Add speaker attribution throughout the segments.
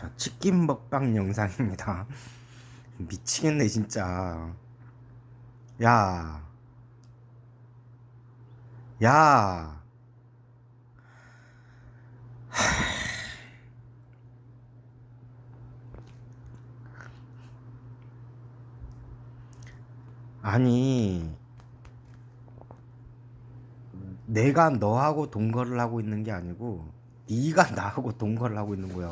Speaker 1: 자, 치킨 먹방 영상입니다. 미치겠네, 진짜. 야. 야. 아니, 내가 너하고 동거를 하고 있는 게 아니고 네가 나하고 동거를 하고 있는 거야.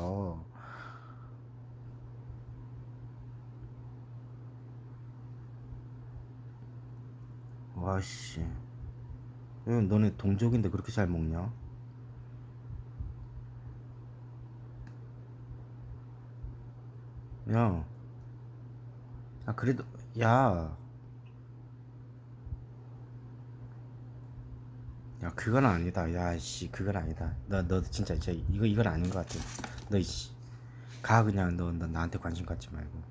Speaker 1: 와씨, 왜 너네 동족인데 그렇게 잘 먹냐? 야, 아 그래도 야, 야 그건 아니다. 야씨, 그건 아니다. 너너 진짜 진짜 이거 이건 아닌 것 같아. 너씨, 가 그냥 너, 너 나한테 관심 갖지 말고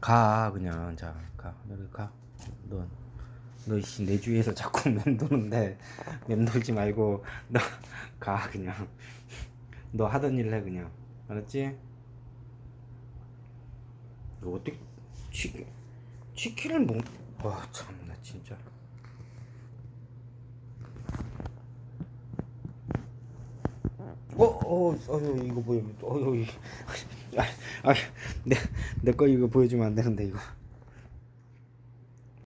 Speaker 1: 가 그냥 자 가, 너기 가. 너 너씨 내 주위에서 자꾸 맴도는데 맴돌지 말고 너 가 그냥 너 하던 일해 그냥 알았지? 너 어떻게 치킨 치킨을 먹? 와 참나 진짜. 어, 어, 어휴, 이거 뭐야? 어휴, 이- 아, 아, 내, 내 거 이거 보여주면 안 되는데 이거.